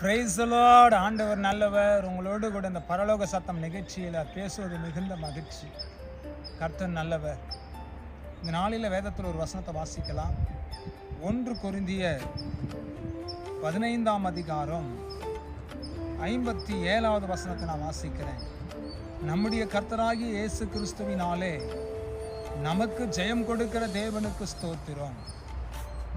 Price ஆண்டவர் நல்லவர். உங்களோடு கூட இந்த பரலோக சத்தம் நிகழ்ச்சியில் பேசுவது மிகுந்த மகிழ்ச்சி. கர்த்தர் நல்லவர். இந்த நாளில் வேதத்தில் ஒரு வசனத்தை வாசிக்கலாம். ஒன்று குருந்திய பதினைந்தாம் அதிகாரம் ஐம்பத்தி ஏழாவது வசனத்தை நான் வாசிக்கிறேன். நம்முடைய கர்த்தராகி இயேசு கிறிஸ்துவினாலே நமக்கு ஜெயம் கொடுக்கிற தேவனுக்கு ஸ்தோத்திரம்.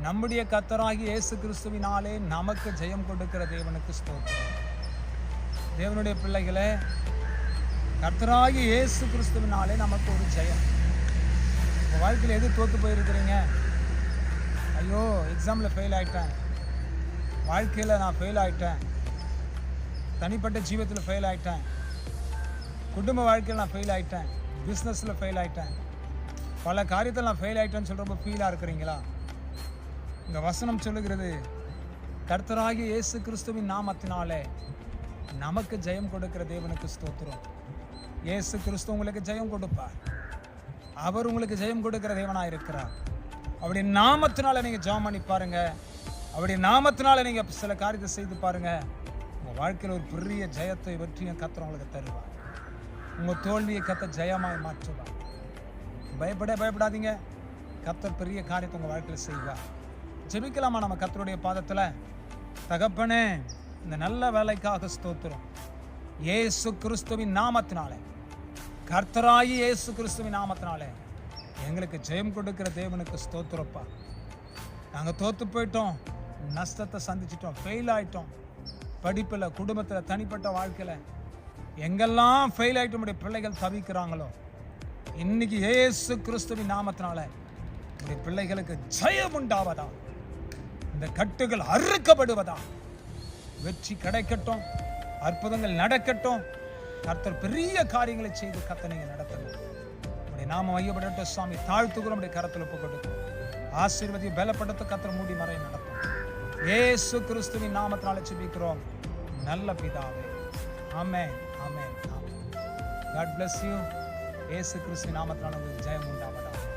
நம்முடைய கத்தராகி இயேசு கிறிஸ்துவினாலே நமக்கு ஜெயம் கொடுக்கிற தேவனுக்கு ஸ்தோத்திரம். தேவனுடைய பிள்ளைகளே கர்த்தராகி இயேசு கிறிஸ்துவினாலே நமக்கு ஒரு ஜெயம். உங்கள் வாழ்க்கையில் எது தோற்று போயிருக்கிறீங்க? ஐயோ எக்ஸாமில் ஃபெயில் ஆகிட்டேன் வாழ்க்கையில் நான் ஃபெயில் ஆகிட்டேன் தனிப்பட்ட ஜீவத்தில் ஃபெயில் ஆகிட்டேன் குடும்ப வாழ்க்கையில் நான் ஃபெயில் ஆகிட்டேன் பிஸ்னஸில் ஃபெயில் ஆகிட்டேன் பல காரியத்தில் நான் ஃபெயில் ஆகிட்டேன்னு சொல்கிறப்ப ஃபீலாக இருக்கிறீங்களா? இந்த வசனம் சொல்லுகிறது கர்த்தராகிய இயேசு கிறிஸ்துவின் நாமத்தினாலே நமக்கு ஜெயம் கொடுக்கிற தேவனுக்கு ஸ்தோத்திரம். இயேசு கிறிஸ்து உங்களுக்கு ஜெயம் கொடுப்பார். அவர் உங்களுக்கு ஜெயம் கொடுக்கிற தேவனாக இருக்கிறார். அவருடைய நாமத்தினால நீங்கள் ஜெபம் பண்ணி பாருங்க. அவருடைய நாமத்தினால நீங்கள் சில காரியத்தை செய்து பாருங்க. உங்கள் வாழ்க்கையில் ஒரு பெரிய ஜெயத்தை வெற்றியும் கத்தர் உங்களுக்கு தருவார். உங்கள் தோல்வியை கத்த ஜெயமாக மாற்றுவார். பயப்பட பயப்படாதீங்க. கத்தர் பெரிய காரியத்தை உங்கள் வாழ்க்கையில் செய்வார். ஜெபிக்கலாமா நம்ம கத்தருடைய பாதத்தில்? தகப்பனே இந்த நல்ல வேலைக்காக ஸ்தோத்திரம். ஏசு கிறிஸ்துவின் நாமத்தினாலே. கர்த்தராகி ஏசு கிறிஸ்துவின் நாமத்தினாலே. எங்களுக்கு ஜெயம் கொடுக்கிற தேவனுக்கு ஸ்தோத்திரப்பா. நாங்கள் தோற்று போயிட்டோம் நஷ்டத்தை சந்திச்சிட்டோம் ஃபெயில் ஆயிட்டோம். படிப்பில் குடும்பத்தில் தனிப்பட்ட வாழ்க்கையில் எங்கெல்லாம் ஃபெயில் ஆகிட்டு நம்முடைய பிள்ளைகள் தவிக்கிறாங்களோ இன்னைக்கு ஏசு கிறிஸ்துவின் நாமத்தினால நம்முடைய பிள்ளைகளுக்கு ஜெயம் உண்டாவதான் இந்த கட்டுகள் அறுக்கப்படுவதா? வெற்றி கிடைக்கட்டும் அற்புதங்கள் நடக்கட்டும். கர்த்தர் பெரிய காரியங்களை செய்து கத்த நீங்க நடத்தணும். நாம ஐயப்படட்டும் சுவாமி தாழ்த்துக்கிறோம் அப்படி கரத்தில் ஒப்புக்கொடுக்கும் ஆசீர்வதி பலப்படுத்த கத்தர் மூடி மறை நடத்தும். ஏசு கிறிஸ்துவின் நாமத்தினால ஜெபிக்கிறோம். நல்ல பிதாவே. ஆமென் ஆமென் ஆமென். காட் பிளஸ் யூ ஏசு கிறிஸ்துவின் நாமத்தினால உங்களுக்கு ஜெயம் உண்டாவதாக.